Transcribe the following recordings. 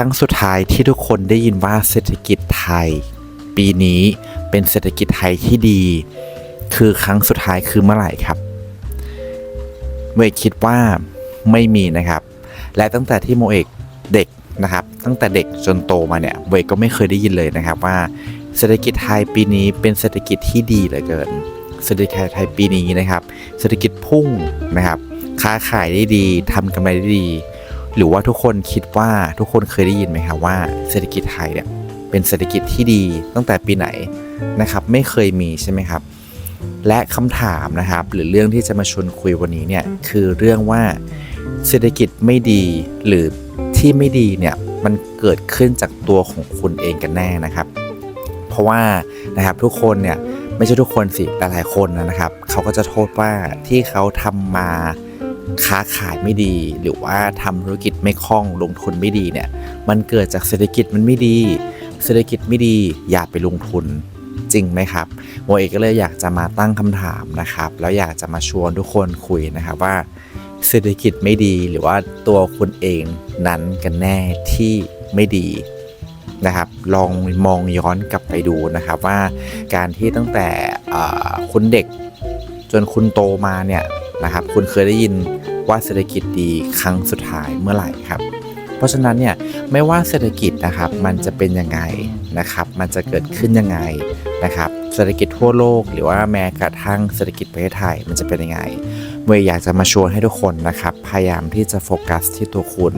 รั้งสุดท้ายที่ทุกคนได้ยินว่าเศรษฐกิจไทย ปีนี้เป็นเศรษฐกิจไทยที่ดี คือครั้งสุดท้ายคือเมื่อไหร่ครับ โมเอกคิดว่าไม่มีนะครับ และตั้งแต่ที่โมเอกเด็กนะครับ ตั้งแต่เด็กจนโตมาเนี่ยโมเอกก็ไม่เคยได้ยินเลยนะครับว่า เศรษฐกิจไทยปีนี้เป็นเศรษฐกิจที่ดีเหลือเกิน เศรษฐกิจไทยปีนี้นะครับ เศรษฐกิจพุ่งนะครับ ค้าขายได้ดีทำกำไรได้ดี หรือว่าทุกคนคิดว่าทุกคนเคยได้ยินไหมครับว่าเศรษฐกิจไทยเนี่ยเป็นเศรษฐกิจที่ดีตั้งแต่ปีไหนนะครับไม่เคยมีใช่ไหมครับ และคำถามนะครับ หรือเรื่องที่จะมาชวนคุยวันนี้เนี่ยคือเรื่องว่าเศรษฐกิจไม่ดีหรือที่ไม่ดีเนี่ยมันเกิดขึ้นจากตัวของคุณเองกันแน่นะครับ เพราะว่านะครับทุกคนเนี่ยไม่ใช่ทุกคนสิแต่หลายคนนะครับเขาก็จะโทษว่าที่เขาทำมา ค้าขายไม่ดี หรือว่าทำธุรกิจไม่คล่องลงทุนไม่ดีเนี่ยมันเกิดจากเศรษฐกิจมันไม่ดี เศรษฐกิจไม่ดีอย่าไปลงทุนจริงไหมครับโมเอกก็เลยอยากจะมาตั้งคำถามนะครับ แล้วอยากจะมาชวนทุกคนคุยนะครับว่า เศรษฐกิจไม่ดีหรือว่าตัวคุณเองนั้นกันแน่ที่ไม่ดีนะครับ ลองมองย้อนกลับไปดูนะครับว่าการที่ตั้งแต่คุณเด็กจนคุณโตมาเนี่ย นะครับ คุณเคยได้ยินว่าเศรษฐกิจดีครั้งสุดท้ายเมื่อไหร่ครับ เพราะฉะนั้นเนี่ยไม่ว่าเศรษฐกิจนะครับมันจะเป็นยังไงนะครับ มันจะเกิดขึ้นยังไงนะครับเศรษฐกิจทั่วโลก หรือว่าแม้กระทั่งเศรษฐกิจประเทศไทยมันจะเป็นยังไง เมย์ออยากจะมาชวนให้ทุกคนนะครับ พยายามที่จะโฟกัสที่ตัวคุณ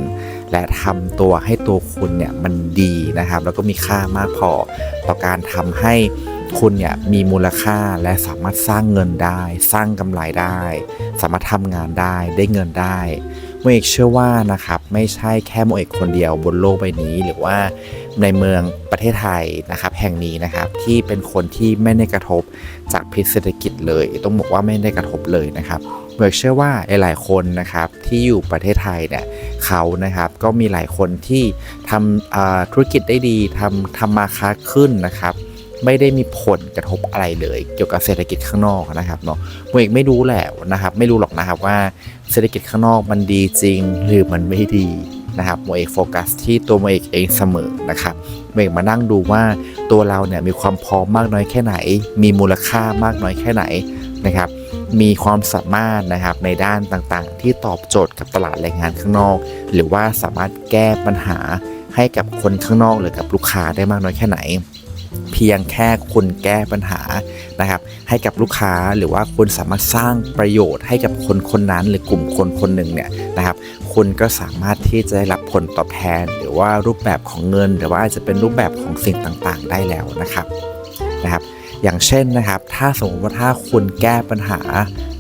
และทำตัวให้ตัวคุณเนี่ยมันดีนะครับ แล้วก็มีค่ามากพอต่อการทำให้ คุณเนี่ยมีมูลค่าและสามารถสร้างเงินได้ สร้างกำไรได้ สามารถทำงานได้ได้เงินได้โมเอกเชื่อว่านะครับไม่ใช่แค่โมเอกคนเดียวบนโลกใบนี้ หรือว่าในเมืองประเทศไทยนะครับแห่งนี้นะครับที่เป็นคนที่ไม่ได้กระทบจากพิษเศรษฐกิจเลย ต้องบอกว่าไม่ได้กระทบเลยนะครับโมเบิกเชื่อว่าหลายๆคนนะครับที่อยู่ประเทศไทยเนี่ยเขานะครับก็มีหลายคนที่ทำธุรกิจได้ดีทำทำมาค้าขึ้นนะครับ ไม่ได้มีผลกระทบอะไรเลย เกี่ยวกับเศรษฐกิจข้างนอกนะครับเนาะโมเอกไม่รู้แหละนะครับ ไม่รู้หรอกนะครับว่าเศรษฐกิจข้างนอกมันดีจริงหรือมันไม่ดีนะครับโมเอกโฟกัสที่ตัวโมเอกเองเสมอนะครับโมเอกมานั่งดูว่าตัวเราเนี่ยมีความพร้อมมากน้อยแค่ไหน มีมูลค่ามากน้อยแค่ไหนนะครับ มีความสามารถนะครับในด้านต่างๆ ที่ตอบโจทย์กับตลาดแรงงานข้างนอก หรือว่าสามารถแก้ปัญหาให้กับคนข้างนอกหรือกับลูกค้าได้มากน้อยแค่ไหน เพียงแค่คุณแก้ปัญหานะครับให้กับลูกค้าหรือว่าคุณสามารถสร้างประโยชน์ให้กับคนคนนั้น หรือกลุ่มคนคนหนึ่งเนี่ยนะครับคุณก็สามารถที่จะได้รับผลตอบแทน หรือว่ารูปแบบของเงิน หรือว่าอาจจะเป็นรูปแบบของสิ่งต่างๆ ได้แล้วนะครับนะครับอย่างเช่นนะครับ ถ้าสมมติว่าถ้าคุณแก้ปัญหา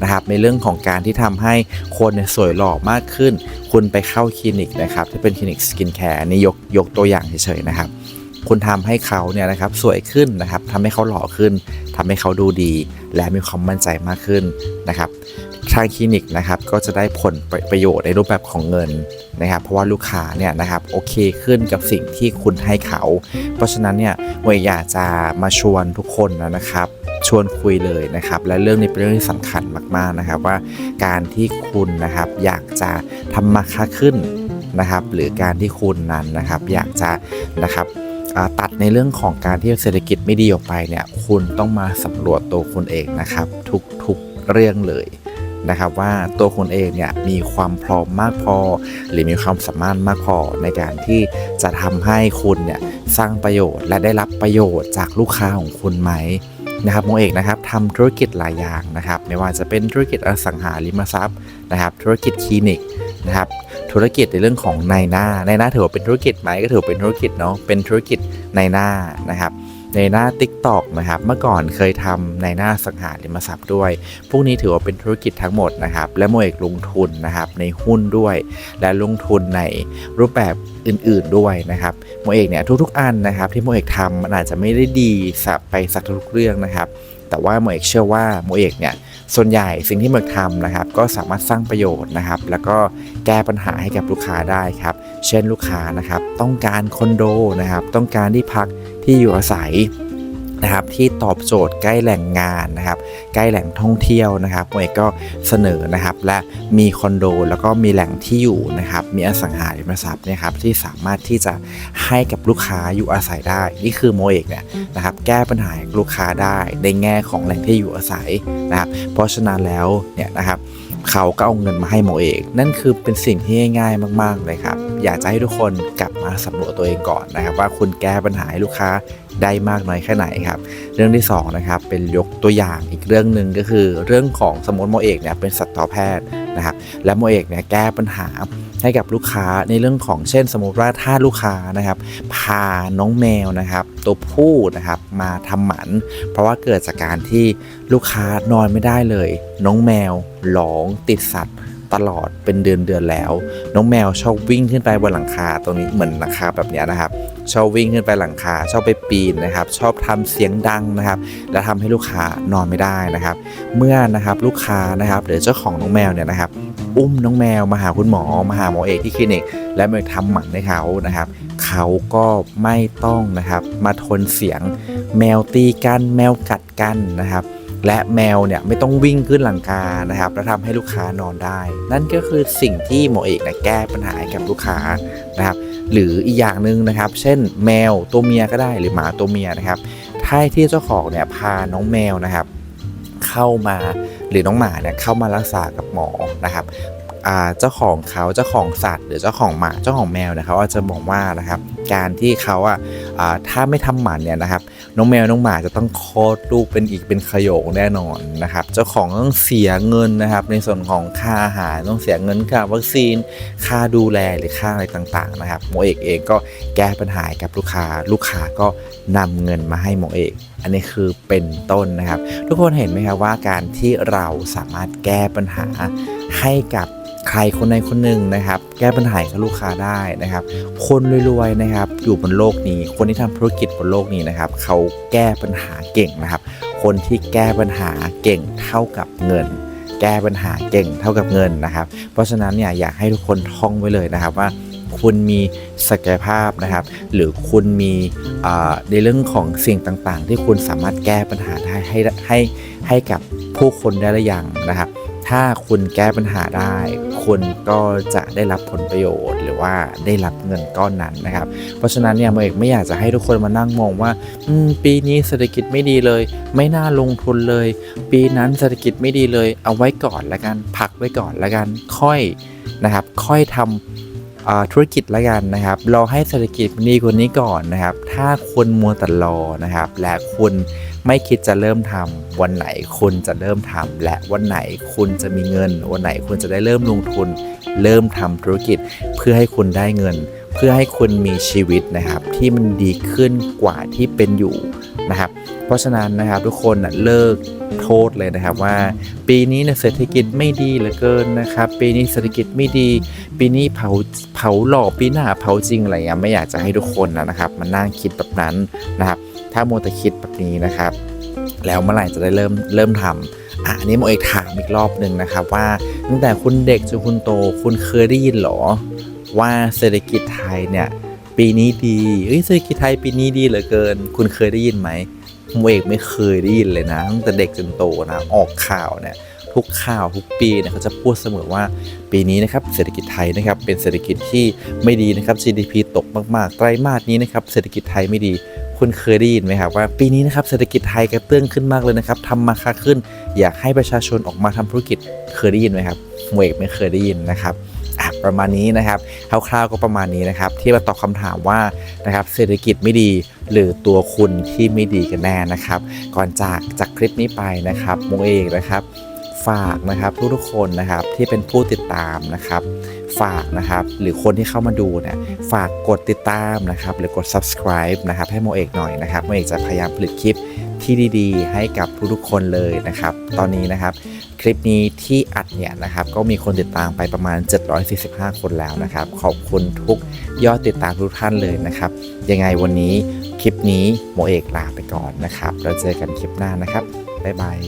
นะครับ ในเรื่องของการที่ทำให้คนเนี่ยสวยหล่อมากขึ้น คุณไปเข้าคลินิกนะครับที่เป็นคลินิกสกินแคร์นี่ยกยกตัวอย่างเฉยๆนะครับ คุณทำให้เขาเนี่ยนะครับสวยขึ้นนะครับทำให้เขาหล่อขึ้นทำให้เขาดูดี และมีความมั่นใจมากขึ้นนะครับทางคลินิกนะครับก็จะได้ผลประประโยชน์ในรูปแบบของเงินนะครับ เพราะว่าลูกค้าเนี่ยนะครับโอเคขึ้นกับสิ่งที่คุณให้เขา เพราะฉะนั้นเนี่ยเวยอยากจะมาชวนทุกคนนะครับชวนคุยเลยนะครับ และเรื่องนี้เป็นเรื่องที่สำคัญมาก ๆนะครับว่าการที่คุณนะครับอยากจะทำมาค้าขึ้นนะครับ หรือการที่คุณนั้นนะครับ อยากจะนะครับ ตัดในเรื่องของการที่เศรษฐกิจไม่ดีออกไปเนี่ยคุณต้องมาสำรวจตัวคุณเองนะครับ ทุกๆเรื่องเลยนะครับว่าตัวคุณเองเนี่ยมีความพร้อมมากพอ หรือมีความสามารถมากพอในการที่จะทำให้คุณเนี่ยสร้างประโยชน์และได้รับประโยชน์จากลูกค้าของคุณไหมนะครับโมเอกนะครับทำธุรกิจหลายอย่างนะครับ ไม่ว่าจะเป็นธุรกิจอสังหาริมทรัพย์นะครับ ธุรกิจคลินิกนะครับ ธุรกิจในเรื่องของนายหน้านายหน้าถือว่าเป็นธุรกิจไหมก็ถือว่าเป็นธุรกิจเนาะเป็นธุรกิจนายหน้านะครับในหน้า Tik t o อกนะครับ เมื่อก่อนเคยทำในหน้าสังหาริมทรัพย์ด้วย พวกนี้ถือว่าเป็นธุรกิจทั้งหมดนะครับ และโมเอกลงทุนนะครับในหุ้นด้วย และลงทุนในรูปแบบอื่นๆด้วยนะครับโมเอกเนี่ยทุกๆอันนะครับที่โมเอกทำมันอาจจะไม่ได้ดีสับไปสักทุกเรื่องนะครับ แต่ว่าโมเอกเชื่อว่าโมเอกเนี่ยส่วนใหญ่สิ่งที่โมเอกทำนะครับ ก็สามารถสร้างประโยชน์นะครับ แล้วก็แก้ปัญหาให้กับลูกค้าได้ครับ เช่นลูกค้านะครับ ต้องการคอนโดนะครับ ต้องการที่พักที่อยู่อาศัย นะครับที่ตอบโจทย์ใกล้แหล่งงานนะครับใกล้แหล่งท่องเที่ยวนะครับโมเอกก็เสนอนะครับและมีคอนโดแล้วก็มีแหล่งที่อยู่นะครับมีอสังหาริมทรัพย์นะครับที่สามารถที่จะให้กับลูกค้าอยู่อาศัยได้ นี่คือโมเอกเนี่ยนะครับแก้ปัญหาลูกค้าได้ในแง่ของแหล่งที่อยู่อาศัยนะครับเพราะฉะนั้นแล้วเนี่ยนะครับ เขาก็เอาเงินมาให้โมเอก นั่นคือเป็นสิ่งที่ง่ายๆมาก ๆ เลยครับ อยากจะให้ทุกคนกลับมาสำรวจตัวเองก่อนนะครับ ว่าคุณแก้ปัญหาให้ลูกค้าได้มากน้อยแค่ไหนครับ เรื่องที่สองนะครับเป็นยกตัวอย่างอีกเรื่องหนึ่งก็คือเรื่องของสมมติโมเอกเนี่ยเป็นสัตวแพทย์นะครับและโมเอกเนี่ยแก้ปัญหาให้กับลูกค้าในเรื่องของเช่น สมมติว่าถ้าลูกค้านะครับ พาน้องแมวนะครับ ตัวผู้นะครับมาทำหมัน เพราะว่าเกิดจากการที่ลูกค้านอนไม่ได้เลย น้องแมว หลองติดสัตว์ตลอดเป็นเดือนเดือนแล้ว น้องแมวชอบวิ่งขึ้นไปบนหลังคาตรงนี้เหมือนหลังคาแบบนี้นะครับ ชอบวิ่งขึ้นไปหลังคา ชอบไปปีนนะครับ ชอบทำเสียงดังนะครับ และทำให้ลูกค้านอนไม่ได้นะครับ เมื่อนะครับลูกค้านะครับหรือเจ้าของน้องแมวเนี่ยนะครับ อุ้มน้องแมวมาหาคุณหมอมาหาหมอเอกที่คลินิก และมาทำหมันให้เขานะครับเขาก็ไม่ต้องนะครับ มาทนเสียงแมวตีกันแมวกัดกันนะครับ และแมวเนี่ยไม่ต้องวิ่งขึ้นหลังคานะครับแล้วทำให้ลูกค้านอนได้ นั่นก็คือสิ่งที่หมอเอกนะแก้ปัญหาให้กับลูกค้านะครับหรืออีกอย่างหนึ่งนะครับ เช่นแมวตัวเมียก็ได้หรือหมาตัวเมียนะครับถ้าที่เจ้าของเนี่ยพาน้องแมวนะครับ เข้ามาหรือน้องหมาเนี่ยเข้ามารักษากับหมอนะครับเจ้าของเขาเจ้าของสัตว์ หรือเจ้าของหมาเจ้าของแมวนี่ยเขาอาจจะบอกว่านะครับการที่เขาอะถ้าไม่ทำหมันเนี่ยนะครับ น้องแมวน้องหมาจะต้องคลอดลูกเป็นอีกเป็นขโยงแน่นอนนะครับ เจ้าของต้องเสียเงินนะครับ ในส่วนของค่าอาหารต้องเสียเงินค่าวัคซีน ค่าดูแลหรือค่าอะไรต่างๆนะครับหมอเอกเองก็แก้ปัญหาให้กับลูกค้า ลูกค้าก็นำเงินมาให้หมอเอกอันนี้คือเป็นต้นนะครับ ทุกคนเห็นไหมครับว่าการที่เราสามารถแก้ปัญหาให้กับ ใครคนใดคนหนึ่งนะครับ แก้ปัญหาให้ลูกค้าได้นะครับ คนรวยๆนะครับ อยู่บนโลกนี้ คนที่ทำธุรกิจบนโลกนี้นะครับ เขาแก้ปัญหาเก่งนะครับ คนที่แก้ปัญหาเก่งเท่ากับเงิน แก้ปัญหาเก่งเท่ากับเงินนะครับ เพราะฉะนั้นเนี่ยอยากให้ทุกคนท่องไว้เลยนะครับว่าคุณมีศักยภาพนะครับ หรือคุณมีในเรื่องของสิ่งต่างๆ ที่คุณสามารถแก้ปัญหาได้ให้ให้ให้กับผู้คนได้หรือยังนะครับ ถ้าคุณแก้ปัญหาได้ คุณก็จะได้รับผลประโยชน์ หรือว่าได้รับเงินก้อนนั้นนะครับ เพราะฉะนั้นเนี่ยโมเอกไม่อยากจะให้ทุกคนมานั่งมองว่าปีนี้เศรษฐกิจไม่ดีเลย ไม่น่าลงทุนเลย ปีนั้นเศรษฐกิจไม่ดีเลย เอาไว้ก่อนละกันพักไว้ก่อนละกันค่อยนะครับ ค่อยทำอ่าธุรกิจละกันนะครับ รอให้เศรษฐกิจดีกว่านี้ก่อนนะครับ ถ้าคุณมัวแต่รอนะครับ และคุณ ไม่คิดจะเริ่มทำวันไหนคุณจะเริ่มทำและวันไหนคุณจะมีเงิน วันไหนคุณจะได้เริ่มลงทุน เริ่มทำธุรกิจเพื่อให้คุณได้เงิน เพื่อให้คุณมีชีวิตนะครับ ที่มันดีขึ้นกว่าที่เป็นอยู่นะครับ เพราะฉะนั้นนะครับทุกคนนะเลิกโทษเลยนะครับว่า ปีนี้เนี่ยเศรษฐกิจไม่ดีเหลือเกินนะครับ ปีนี้เศรษฐกิจไม่ดี ปีนี้เผาเผาหลอกปีหน้าเผาจริงอะไรเงี้ยไม่อยากจะให้ทุกคนนะครับมานั่งคิดแบบนั้นนะครับ ถ้าโมวแต่คิดแบบนี้นะครับ แล้วเมื่อไหร่จะได้เริ่มเริ่มทำอะอันนี้โมเอกถามอีกรอบหนึ่งนะครับว่าตั้งแต่คุณเด็กจนคุณโตคุณเคยได้ยินหรอ ว่าเศรษฐกิจไทยเนี่ยปีนี้ดีเอ้ยเศรษฐกิจไทยปีนี้ดีเหลือเกิน คุณเคยได้ยินไหมโมเอกไม่เคยได้ยินเลยนะตั้งแต่เด็กจนโตนะออกข่าวเนี่ยทุกข่าวทุกปีเนี่ยเขาจะพูดเสมอว่าปีนี้นะครับเศรษฐกิจไทยนะครับเป็นเศรษฐกิจที่ไม่ดีนะครับ GDP ตกมากๆ ไตรมาสนี้นะครับเศรษฐกิจไทยไม่ดี คุณเคยได้ยินไหมครับว่าปีนี้นะครับเศรษฐกิจไทยกระเตื้องขึ้นมากเลยนะครับทำมาค้าขึ้น อยากให้ประชาชนออกมาทำธุรกิจเคยได้ยินไหมครับโมเอกไม่เคยได้ยินนะครับประมาณนี้นะครับคร่าวๆก็ประมาณนี้นะครับ ที่มาตอบคำถามว่านะครับเศรษฐกิจไม่ดีหรือตัวคุณที่ไม่ดีกันแน่นะครับ ก่อนจากจากคลิปนี้ไปนะครับโมเอกนะครับ ฝากนะครับทุกๆคนนะครับที่เป็นผู้ติดตามนะครับฝากนะครับหรือคนที่เข้ามาดูเนี่ยฝากกดติดตามนะครับหรือกด subscribe นะครับให้โมเอกหน่อยนะครับโมเอกจะพยายามผลิตคลิปที่ดีๆ ให้กับทุกๆคนเลยนะครับ ตอนนี้นะครับคลิปนี้ที่อัดเนี่ยนะครับก็มีคนติดตามไปประมาณ 745 คนแล้วนะครับ ขอบคุณทุกยอดติดตามทุกท่านเลยนะครับ ยังไงวันนี้คลิปนี้โมเอกลาไปก่อนนะครับ แล้วเจอกันคลิปหน้านะครับบ๊ายบาย